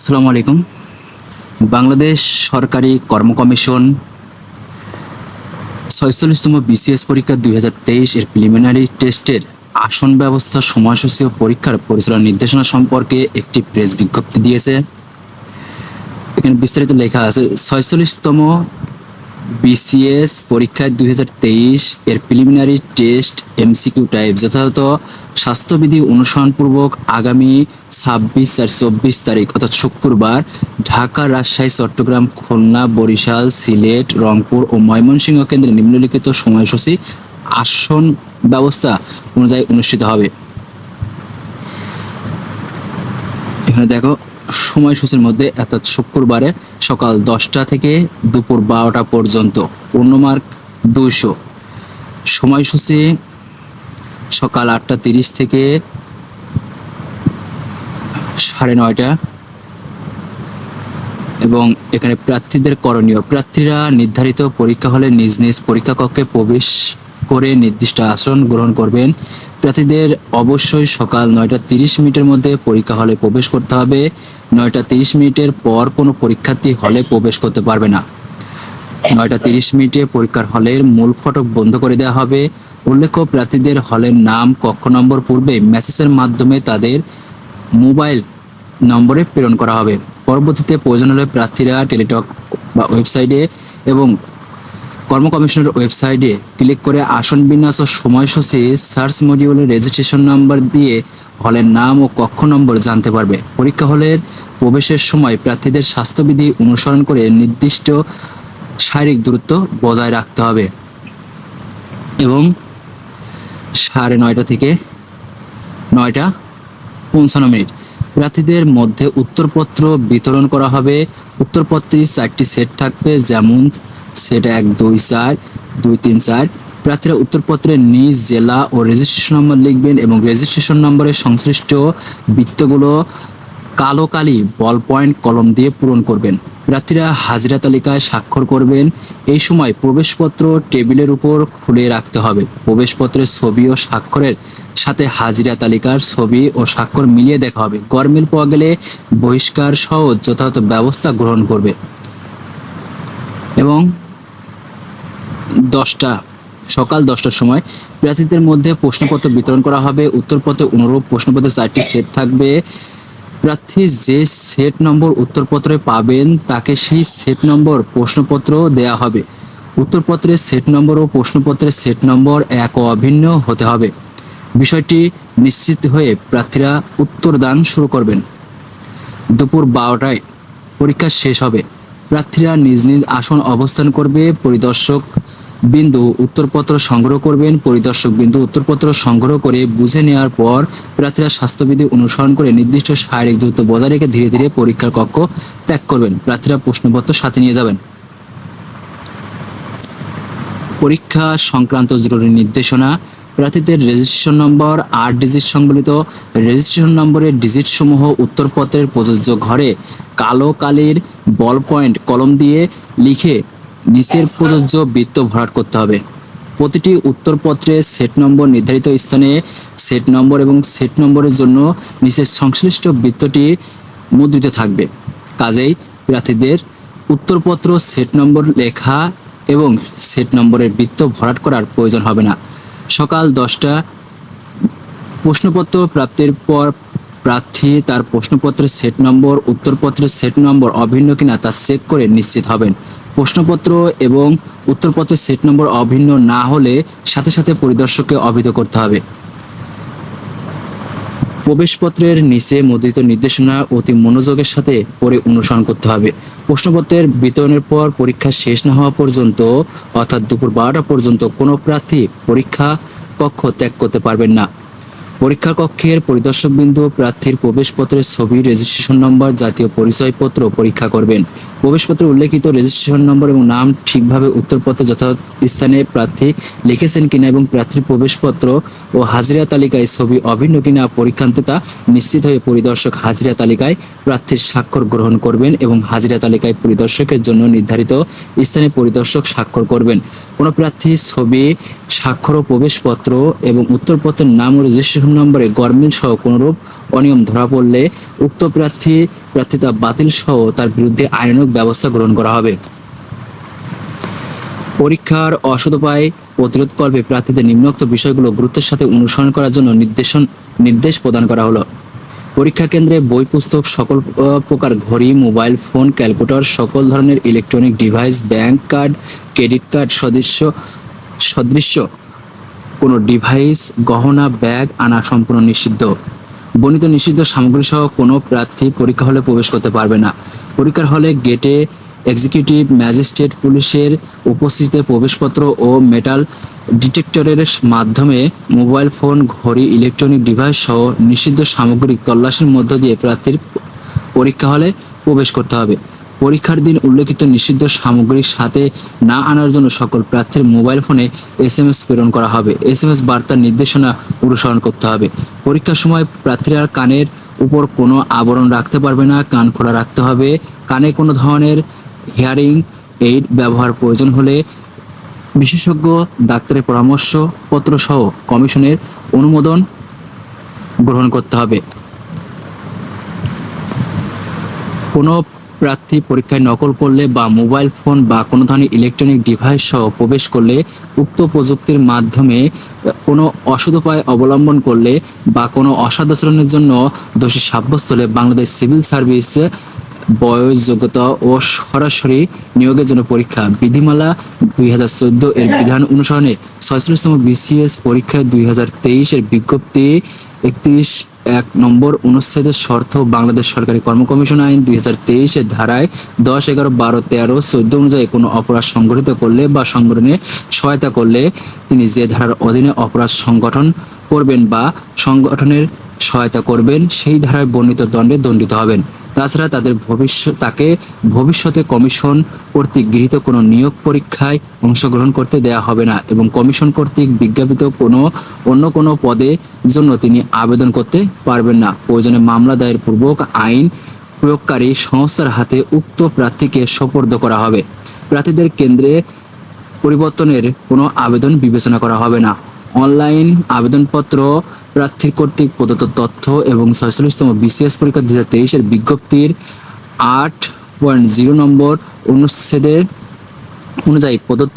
আসসালামু আলাইকুম। বাংলাদেশ সরকারি কর্ম কমিশন ছয়চল্লিশতম বিসিএস পরীক্ষা দুই হাজার তেইশ এর প্রিলিমিনারি টেস্টের আসন ব্যবস্থা, সময়সূচী ও পরীক্ষার পরিচালনা নির্দেশনা সম্পর্কে একটি প্রেস বিজ্ঞপ্তি দিয়েছে। এখানে বিস্তারিত লেখা আছে। ছয়চল্লিশতম বিসিএস পরীক্ষায় দুই হাজার তেইশ এর প্রিলিমিনারি টেস্ট এমসিকিউ টাইপ যথাযথ স্বাস্থ্যবিধি অনুসরণপূর্বক আগামী ছাব্বিশ চার চব্বিশ তারিখ, অর্থাৎ শুক্রবার, ঢাকা, রাজশাহী, চট্টগ্রাম, খুলনা, বরিশাল, সিলেট, রংপুর ও ময়মনসিংহ কেন্দ্রে নিম্নলিখিত সময়সূচি আসন ব্যবস্থা অনুযায়ী অনুষ্ঠিত হবে। এখানে দেখো সময়সূচির মধ্যে অর্থাৎ শুক্রবারে সকাল দশটা থেকে দুপুর বারোটা পর্যন্ত, পূর্ণ মার্ক দুইশো। সময়সূচি সকাল আটটা তিরিশ থেকে সাড়ে নয়টা এবং এখানে প্রার্থীদের করণীয়। প্রার্থীরা নির্ধারিত পরীক্ষা হলে নিজ নিজ পরীক্ষা কক্ষে প্রবেশ করে নির্দিষ্ট আচরণ গ্রহণ করবেন। প্রার্থীদের অবশ্যই সকাল নয়টা তিরিশ মিনিটের মধ্যে পরীক্ষা হলে প্রবেশ করতে হবে। নয়টা তিরিশ মিনিটের পর কোনো পরীক্ষার্থী হলে প্রবেশ করতে পারবে না। নয়টা তিরিশ মিনিটে পরীক্ষার হলের মূল ফটক বন্ধ করে দেওয়া হবে। উল্লেখ্য, প্রার্থীদের হলের নাম কক্ষ নম্বর পূর্বে মেসেজের মাধ্যমে তাদের মোবাইল নম্বরে প্রেরণ করা হবে। পরবর্তীতে প্রয়োজন হলে প্রার্থীরা টেলিটক বা ওয়েবসাইটে এবং কর্ম কমিশনের ওয়েবসাইটে ক্লিক করে আসন বিন্যাস ও সময়সূচি সার্চ মডিউলের রেজিস্ট্রেশন নাম্বার দিয়ে হলের নাম ও কক্ষ নম্বর জানতে পারবে। পরীক্ষা হলের প্রবেশের সময় প্রার্থীদের স্বাস্থ্যবিধি অনুসরণ করে নির্দিষ্ট শারীরিক দূরত্ব বজায় রাখতে হবে। এবং সাড়ে নয়টা থেকে নয়টা পৌঁছানো মিনিট। প্রার্থীদের মধ্যে উত্তরপত্র বিতরণ করা হবে। উত্তরপত্রে চারটি সেট থাকবে, যেমন সেট এক, দুই, চার, দুই, তিন, চার। প্রার্থীরা উত্তরপত্রে নিজ জেলা ও রেজিস্ট্রেশন নম্বর লিখবেন এবং রেজিস্ট্রেশন নম্বরের সংশ্লিষ্ট বৃত্তগুলো কালো কালি বল পয়েন্ট কলম দিয়ে পূরণ করবেন। প্রার্থীরা হাজিরা তালিকায় স্বাক্ষর করবেন। এই সময় প্রবেশপত্র টেবিলের উপর খুলে রাখতে হবে। প্রবেশপত্রের ছবি ও স্বাক্ষরের সাথে হাজিরা তালিকার ছবি ও স্বাক্ষর মিলিয়ে দেখা হবে। গরমিল পাওয়া গেলে বহিষ্কার সহ যথাযথ ব্যবস্থা গ্রহণ করবে। এবং দশটা, সকাল দশটার সময় প্রার্থীদের মধ্যে প্রশ্নপত্র বিতরণ করা হবে, উত্তরপত্রে অনুরূপ প্রশ্নপত্রের চারটি সেট থাকবে। প্রার্থী যে সেট নম্বর উত্তরপত্রে পাবেন, তাকে সেই সেট নম্বর প্রশ্নপত্র দেয়া হবে। উত্তরপত্রের সেট নম্বর ও প্রশ্নপত্রের সেট নম্বর এক অভিন্ন হতে হবে। বিষয়টি নিশ্চিত হয়ে প্রার্থীরা উত্তরদান শুরু করবেন। দুপুর বারোটায় পরীক্ষা শেষ হবে। প্রার্থীরা নিজ নিজ আসন অবস্থান করবে, পরিদর্শক বিন্দু উত্তরপত্র সংগ্রহ করবেন, পরিদর্শক বিন্দু উত্তরপত্র সংগ্রহ করে বুঝে নেওয়ার পর প্রার্থীরা স্বাস্থ্যবিধি অনুসরণ করে নির্দিষ্ট শারীরিক দূরত্ব বজায় রেখে ধীরে ধীরে পরীক্ষার কক্ষ ত্যাগ করবেন। প্রার্থীরা প্রশ্নপত্র সাথে নিয়ে যাবেন। পরীক্ষা সংক্রান্ত জরুরি নির্দেশনা প্রার্থীদের রেজিস্ট্রেশন নম্বর আট ডিজিট সংবলিত রেজিস্ট্রেশন নম্বরের ডিজিট সমূহ উত্তরপত্রের প্রযোজ্য ঘরে কালো কালির বল পয়েন্ট কলম দিয়ে লিখে নিচের প্রযোজ্য বৃত্ত ভরাট করতে হবে। প্রতিটি উত্তরপত্রে সেট নম্বর নির্ধারিত স্থানে সেট নম্বর এবং সেট নম্বরের জন্য নিচের সংশ্লিষ্ট বৃত্তটি মুদ্রিত থাকবে। কাজেই প্রার্থীদের উত্তরপত্র সেট নম্বর লেখা এবং সেট নম্বরের বৃত্ত ভরাট করার প্রয়োজন হবে না। সকাল দশটা। প্রশ্নপত্র প্রাপ্তির পর প্রার্থী তার প্রশ্নপত্রের সেট নম্বর উত্তরপত্রের সেট নম্বর অভিন্ন কিনা তা চেক করে নিশ্চিত হবেন। প্রশ্নপত্র এবং উত্তরপত্রের সেট নম্বর অভিন্ন না হলে সাথে সাথে পরিদর্শককে অভিহিত করতে হবে। প্রবেশপত্রের নিচে মুদ্রিত নির্দেশনা অতি মনোযোগের সাথে পড়ে অনুসরণ করতে হবে। প্রশ্নপত্রের বিতরণের পর পরীক্ষা শেষ না হওয়া পর্যন্ত, অর্থাৎ দুপুর বারোটা পর্যন্ত কোনো প্রার্থী পরীক্ষা কক্ষ ত্যাগ করতে পারবেন না। পরীক্ষা কক্ষের পরিদর্শক বিন্দু প্রার্থীর প্রবেশপত্রের ছবি রেজিস্ট্রেশন নম্বর জাতীয় পরিচয়পত্র পরীক্ষা করবেন। প্রবেশপত্রে উল্লেখিত রেজিস্ট্রেশন নম্বর এবং নাম ঠিকভাবে উত্তরপত্রে যথাযথ স্থানে প্রার্থী লিখেছেন কিনা এবং প্রার্থীর প্রবেশপত্র ও হাজিরা তালিকায় ছবি অভিন্ন কিনা পরীক্ষান্তে তা নিশ্চিত হয়ে পরিদর্শক হাজিরা তালিকায় প্রার্থীর স্বাক্ষর গ্রহণ করবেন এবং হাজিরা তালিকায় পরিদর্শকের জন্য নির্ধারিত স্থানে পরিদর্শক স্বাক্ষর করবেন। কোনো প্রার্থী ছবি, স্বাক্ষর ও প্রবেশপত্র এবং উত্তরপত্রের নাম ও রেজিস্ট্রেশন নম্বরে গরমিল সহ কোনরূপ অনিয়ম ধরা পড়লে উক্ত প্রার্থী, প্রার্থিতা বাতিল সহ তার বিরুদ্ধে আইনানুগ ব্যবস্থা গ্রহণ করা হবে। পরীক্ষার অসদুপায় প্রতিরোধ করবে প্রার্থীদের নিম্নোক্ত বিষয়গুলো গুরুত্বের সাথে অনুসরণ করার জন্য নির্দেশন, নির্দেশ প্রদান করা হলো। পরীক্ষা কেন্দ্রে বই, পুস্তক, সকল প্রকার ঘড়ি, মোবাইল, ফোন, ক্যালকুলেটর, সকল ধরনের electronic device, bank card, credit card সদস্য সদৃশ্য কোনো ডিভাইস গহনা ব্যাগ আনা সম্পূর্ণ নিষিদ্ধ। বর্ণিত নিষিদ্ধ সামগ্রী সহ কোনো প্রার্থী পরীক্ষা হলে প্রবেশ করতে পারবে না। পরীক্ষার হলে গেটে এক্সিকিউটিভ ম্যাজিস্ট্রেট পুলিশের উপস্থিতিতে প্রবেশপত্র ও মেটাল ডিটেক্টরের মাধ্যমে মোবাইল ফোন ঘড়ি ইলেকট্রনিক ডিভাইস সহ নিষিদ্ধ সামগ্রিক তল্লাশির মধ্য দিয়ে প্রার্থীর পরীক্ষা হলে প্রবেশ করতে হবে। পরীক্ষার দিন উল্লেখিত নিষিদ্ধ সামগ্রীর সাথে না আনার জন্য সকল প্রার্থীর মোবাইল ফোনে এস এম এস প্রেরণ করা হবে। এস এম এস বার্তার নির্দেশনা অনুসরণ করতে হবে। পরীক্ষার সময় প্রার্থীরা কানের উপর কোনো আবরণ রাখতে পারবে না, কান খোলা রাখতে হবে। কানে কোনো ধরনের হিয়ারিং এইড ব্যবহার প্রয়োজন হলে বিশেষজ্ঞ, ডাক্তারের পরামর্শ পত্র সহ কমিশনের অনুমোদন গ্রহণ করতে হবে। কোনো প্রার্থী পরীক্ষায় নকল করলে বা মোবাইল ফোন বা কোনো ধরনের ইলেকট্রনিক ডিভাইস সহ প্রবেশ করলে উক্ত প্রযুক্তির মাধ্যমে কোনো কোনো উপায় অবলম্বন করলে বা কোনো অসদাচরণের জন্য দোষী সাব্যস্ত হলে বাংলাদেশ সিভিল সার্ভিস বয়স, যোগ্যতা ও সরাসরি নিয়োগের জন্য পরীক্ষা। বিধিমালা দুই হাজার চোদ্দ এর বিধান অনুসরণে ছয়চল্লিশতম বিসিএস পরীক্ষায় দুই তেইশের বিজ্ঞপ্তি একত্রিশ এক নম্বর অনুচ্ছেদের শর্ত, বাংলাদেশ সরকারি কর্ম কমিশন আইন দুই হাজার তেইশের ধারায় দশ এগারো বারো তেরো চোদ্দ অনুযায়ী কোনো অপরাধ সংগঠিত করলে বা সংগঠনে সহায়তা করলে তিনি যে ধারার অধীনে অপরাধ সংগঠন করবেন বা সংগঠনের সহায়তা করবেন, সেই ধারায় বর্ণিত দণ্ডে দণ্ডিত হবেন। তাছাড়া তাদের ভবিষ্যৎ, তাকে ভবিষ্যতে কমিশন কর্তৃক গৃহীত কোনো নিয়োগ পরীক্ষায় অংশগ্রহণ করতে দেয়া হবে না এবং কমিশন কর্তৃক বিজ্ঞাপিত কোনো, অন্য কোনো পদে জন্য তিনি আবেদন করতে পারবেন না। প্রয়োজনে মামলা দায়ের পূর্বক আইন প্রয়োগকারী সংস্থার হাতে উক্ত প্রার্থীকে সোপর্দ করা হবে। প্রার্থীদের কেন্দ্রে পরিবর্তনের কোনো আবেদন বিবেচনা করা হবে না। অনলাইন আবেদনপত্র প্রার্থীর কর্তৃক প্রদত্ত তথ্য এবং ছয়চল্লিশতম বিসিএস পরীক্ষা দু হাজার তেইশের বিজ্ঞপ্তির আট পয়েন্ট জিরো নম্বর অনুচ্ছেদের অনুযায়ী প্রদত্ত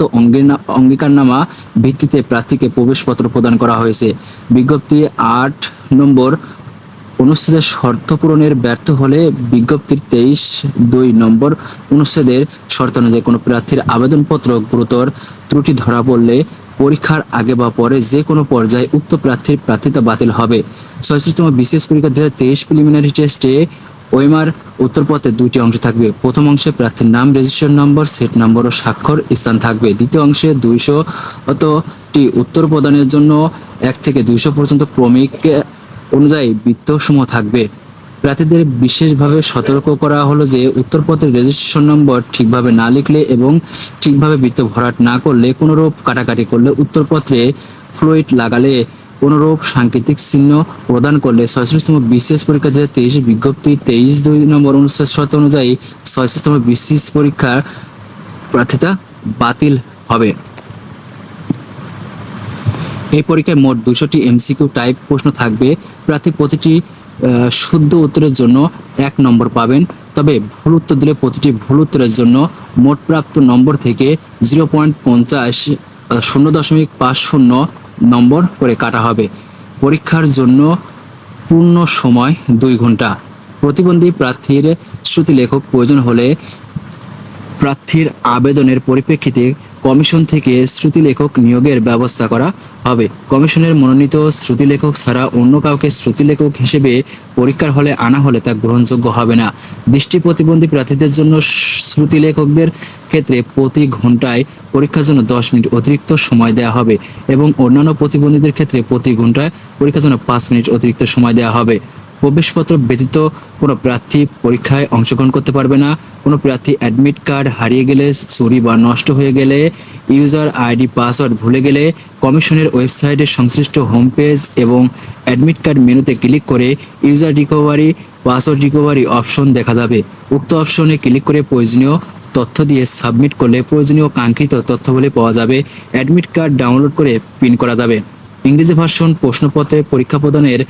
অঙ্গীকারনামা ভিত্তিতে প্রার্থীকে প্রবেশপত্র প্রদান করা হয়েছে। বিজ্ঞপ্তি আট নম্বর অনুচ্ছেদের শর্ত পূরণের ব্যর্থ হলে বিজ্ঞপ্তির তেইশ দুই নম্বর অনুচ্ছেদের শর্ত অনুযায়ী কোনো প্রার্থীর আবেদনপত্র গুরুতর ত্রুটি ধরা পড়লে পরীক্ষার আগে বা পরে যে কোনো পর্যায়ে উক্ত প্রার্থীর প্রার্থিতা বাতিল হবে। ছয়ষট্টিতম বিশেষ পরীক্ষা দু হাজার তেইশ প্রিলিমিনারি টেস্টে ওয়েমার উত্তরপথে দুইটি অংশ থাকবে। প্রথম অংশে প্রার্থীর নাম রেজিস্ট্রেশন নম্বর সেট নম্বর ও স্বাক্ষর স্থান থাকবে। দ্বিতীয় অংশে দুইশো অতটি উত্তর প্রদানের জন্য এক থেকে দুইশো পর্যন্ত ক্রমিক অনুযায়ী বৃত্তসমূহ থাকবে। প্রার্থীদের বিশেষভাবে সতর্ক করা হলো যে উত্তরপত্রের রেজিস্ট্রেশন নম্বর ঠিকভাবে না লিখলে এবং ঠিকভাবে বৃত্ত ভরাট না করলে, কোনোরূপ কাটাকাটি করলে উত্তরপত্রে ফ্লুইড লাগালে, কোনোরূপ সাংকেতিক চিহ্ন প্রদান করলে, ছয়ষট্টিতম বিসিএস পরীক্ষা দু তেইশ বিজ্ঞপ্তি তেইশ দুই নম্বর অনুচ্ছেদ শর্ত অনুযায়ী ছয়ষট্টিতম বিসিএস পরীক্ষার প্রার্থিতা বাতিল হবে। এই পরীক্ষায় মোট দুশোটি এমসিকিউ টাইপ প্রশ্ন থাকবে। প্রার্থী প্রতিটি শুদ্ধ উত্তরের জন্য এক নম্বর পাবেন। তবে ভুল উত্তর দিলে প্রতিটি ভুল উত্তরের জন্য মোট প্রাপ্ত নম্বর থেকে জিরো পয়েন্ট পঞ্চাশ শূন্য দশমিক পাঁচ শূন্য নম্বর করে কাটা হবে। পরীক্ষার জন্য পূর্ণ সময় দুই ঘণ্টা। প্রতিবন্ধী প্রার্থীর শ্রুতি লেখক প্রয়োজন হলে প্রার্থীর আবেদনের পরিপ্রেক্ষিতে কমিশন থেকে শ্রুতিলেখক নিয়োগের ব্যবস্থা করা হবে। কমিশনের মনোনীত শ্রুতিলেখক ছাড়া অন্য কাউকে শ্রুতিলেখক হিসেবে পরীক্ষার হলে আনা হলে তা গ্রহণযোগ্য হবে না। দৃষ্টি প্রতিবন্ধী প্রার্থীদের জন্য শ্রুতিলেখকদের ক্ষেত্রে প্রতি ঘন্টায় পরীক্ষার জন্য দশ মিনিট অতিরিক্ত সময় দেওয়া হবে এবং অন্যান্য প্রতিবন্ধীদের ক্ষেত্রে প্রতি ঘন্টায় পরীক্ষার জন্য পাঁচ মিনিট অতিরিক্ত সময় দেওয়া হবে। প্রবেশপত্র ব্যতীত কোনো প্রার্থী পরীক্ষায় অংশগ্রহণ করতে পারবে না। কোনো প্রার্থী অ্যাডমিট কার্ড হারিয়ে গেলে, চুরি বা নষ্ট হয়ে গেলে ইউজার আইডি পাসওয়ার্ড ভুলে গেলে কমিশনের ওয়েবসাইটে সংশ্লিষ্ট হোম পেজ এবং অ্যাডমিট কার্ড মেনুতে ক্লিক করে user recovery password recovery option দেখা যাবে। উক্ত অপশনে ক্লিক করে প্রয়োজনীয় তথ্য দিয়ে সাবমিট করলে প্রয়োজনীয় কাঙ্ক্ষিত তথ্যগুলি পাওয়া যাবে। অ্যাডমিট কার্ড ডাউনলোড করে প্রিন্ট করা যাবে। ইংরেজি ভার্সন প্রশ্নপত্রে পরীক্ষা প্রদানের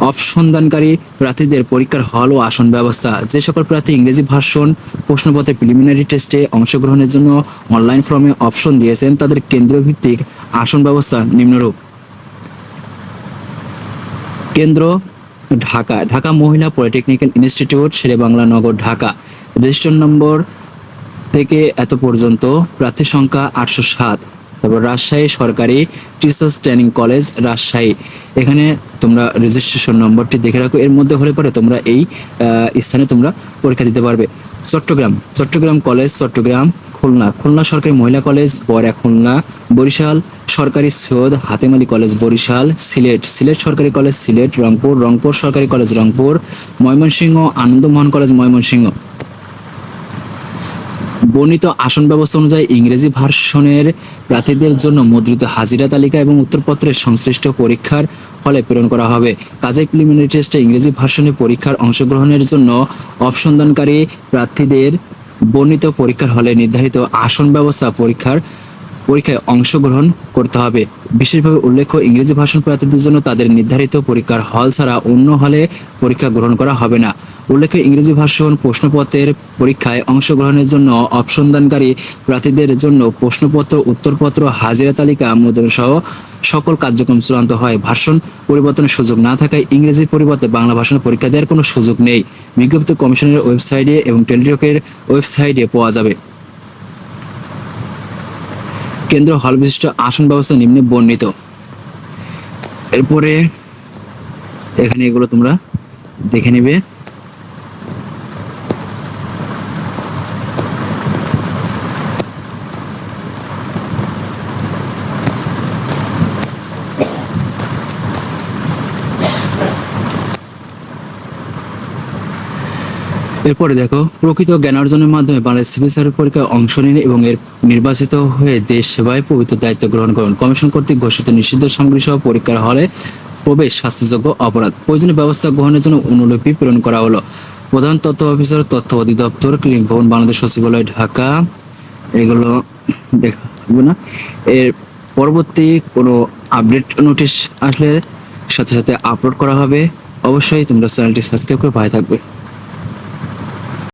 অপসন্ধানকারী প্রার্থীদের পরীক্ষার হল ও আসন ব্যবস্থা। যে সকল প্রার্থী ইংরেজি ভার্সন, প্রশ্নপত্রে প্রিলিমিনারি টেস্টে অংশগ্রহণের জন্য অনলাইন ফর্মে অপশন দিয়েছেন, তাদের কেন্দ্র ভিত্তিক আসন ব্যবস্থা নিম্নরূপ। কেন্দ্র, ঢাকা ঢাকা মহিলা polytechnical institute Sher-e-Bangla Nagar Dhaka. Registration number থেকে এত পর্যন্ত প্রার্থী সংখ্যা আটশো সাত। তারপর রাজশাহী সরকারি টিচার্স ট্রেনিং কলেজ রাজশাহী। এখানে তোমরা রেজিস্ট্রেশন নম্বরটি দেখে রাখো। এর মধ্যে হলে পরে তোমরা এই স্থানে তোমরা পরীক্ষা দিতে পারবে। চট্টগ্রাম। চট্টগ্রাম কলেজ চট্টগ্রাম, খুলনা। খুলনা সরকারি মহিলা কলেজ বরা খুলনা, বরিশাল সরকারি সৈয়দ হাতেম আলী কলেজ বরিশাল, সিলেট। সিলেট সরকারি কলেজ সিলেট, রংপুর। রংপুর সরকারি কলেজ রংপুর। ময়মনসিংহ, আনন্দমোহন কলেজ ময়মনসিংহ। বর্ণিত আসন ব্যবস্থা অনুযায়ী ইংরেজি ভার্সনের প্রার্থীদের জন্য মুদ্রিত হাজিরা তালিকা এবং উত্তরপত্রের সংশ্লিষ্ট পরীক্ষার হলে প্রেরণ করা হবে। কাজেই প্রিলিমিনারি টেস্টে ইংরেজি ভার্সনে পরীক্ষার অংশগ্রহণের জন্য অপসন্ধানকারী প্রার্থীদের বর্ণিত পরীক্ষার হলে নির্ধারিত আসন ব্যবস্থা পরীক্ষার, পরীক্ষায় অংশগ্রহণ করতে হবে। বিশেষভাবে উল্লেখ্য, ইংরেজি ভাষণ প্রার্থীদের জন্য তাদের নির্ধারিত পরীক্ষার হল ছাড়া অন্য হলে পরীক্ষা গ্রহণ করা হবে না। উল্লেখ্য, ইংরেজি ভাষণ প্রশ্নপত্রের পরীক্ষায় অংশগ্রহণের জন্য অপসন্ধানকারী প্রার্থীদের জন্য প্রশ্নপত্র, উত্তরপত্র, হাজিরা তালিকা, মুদ্রণ সহ সকল কার্যক্রম চূড়ান্ত হয়। ভাষণ পরিবর্তনের সুযোগ না থাকায় ইংরেজির পরিবর্তে বাংলা ভাষণ পরীক্ষা দেওয়ার কোনো সুযোগ নেই। বিজ্ঞপ্তি কমিশনের ওয়েবসাইটে এবং টেলিটকের ওয়েবসাইটে পাওয়া যাবে। কেন্দ্র হল বিশিষ্ট আসন ব্যবস্থা নিম্নে বর্ণিত। এরপরে এখানে এগুলো তোমরা দেখে নেবে। এরপরে দেখো, প্রকৃত জ্ঞান অর্জনের মাধ্যমে বাংলাদেশ সিভিল সার্ভিস পরীক্ষায় অংশ নিন এবং এর নির্বাচিত হয়ে দেশ সেবায় পবিত্র দায়িত্ব গ্রহণ করুন। কমিশন কর্তৃক ঘোষিত নিষিদ্ধ সামগ্রী সহ পরীক্ষার হলে প্রবেশ শাস্তিযোগ্য অপরাধ। প্রয়োজনীয় ব্যবস্থা গ্রহণের জন্য অনুলিপি প্রেরণ করা হলো। প্রধান তথ্য অফিসার, তথ্য অধিদপ্তর ক্লিনিক ভবন, বাংলাদেশ সচিবালয়, ঢাকা। এগুলো দেখাবো না। এর পরবর্তী কোনো আপডেট নোটিশ আসলে সাথে সাথে আপলোড করা হবে। অবশ্যই তোমরা চ্যানেলটি সাবস্ক্রাইব করে পায়ে থাকবে।